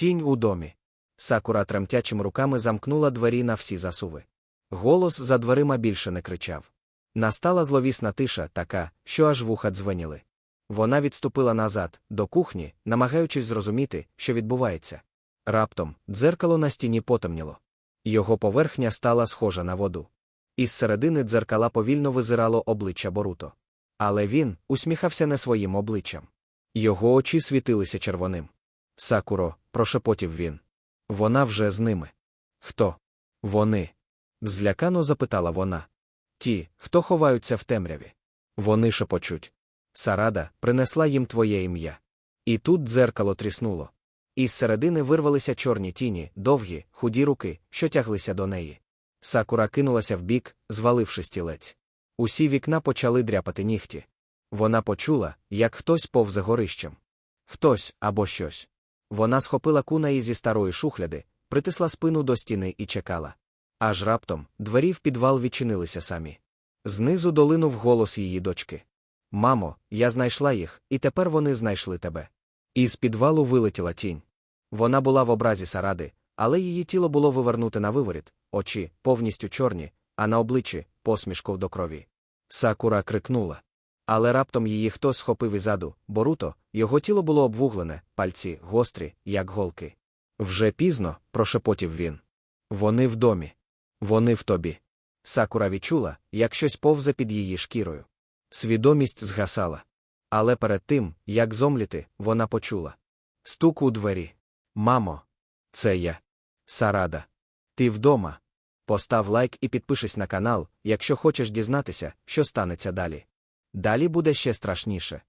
Тінь у домі. Сакура тремтячими руками замкнула двері на всі засуви. Голос за дверима більше не кричав. Настала зловісна тиша, така, що аж вуха дзвеніли. Вона відступила назад, до кухні, намагаючись зрозуміти, що відбувається. Раптом дзеркало на стіні потемніло. Його поверхня стала схожа на воду. Із середини дзеркала повільно визирало обличчя Боруто. Але він усміхався не своїм обличчям. Його очі світилися червоним. Сакуро, прошепотів він. Вона вже з ними. Хто? Вони. Злякано запитала вона. Ті, хто ховаються в темряві. Вони шепочуть. Сарада принесла їм твоє ім'я. І тут дзеркало тріснуло. Із середини вирвалися чорні тіні, довгі, худі руки, що тяглися до неї. Сакура кинулася вбік, зваливши стілець. Усі вікна почали дряпати нігті. Вона почула, як хтось повзе горищем. Хтось або щось. Вона схопила кунаї зі старої шухляди, притисла спину до стіни і чекала. Аж раптом двері в підвал відчинилися самі. Знизу долинув голос її дочки. Мамо, я знайшла їх, і тепер вони знайшли тебе. Із підвалу вилетіла тінь. Вона була в образі Саради, але її тіло було вивернуте на виворіт, очі повністю чорні, а на обличчі посмішков до крові. Сакура крикнула. Але раптом її хтось схопив ізаду, Боруто, його тіло було обвуглене, пальці гострі, як голки. Вже пізно, прошепотів він. Вони в домі. Вони в тобі. Сакура відчула, як щось повзе під її шкірою. Свідомість згасала. Але перед тим, як зомліти, вона почула. Стук у двері. Мамо, це я. Сарада. Ти вдома. Постав лайк і підпишись на канал, якщо хочеш дізнатися, що станеться далі. Далі буде ще страшніше.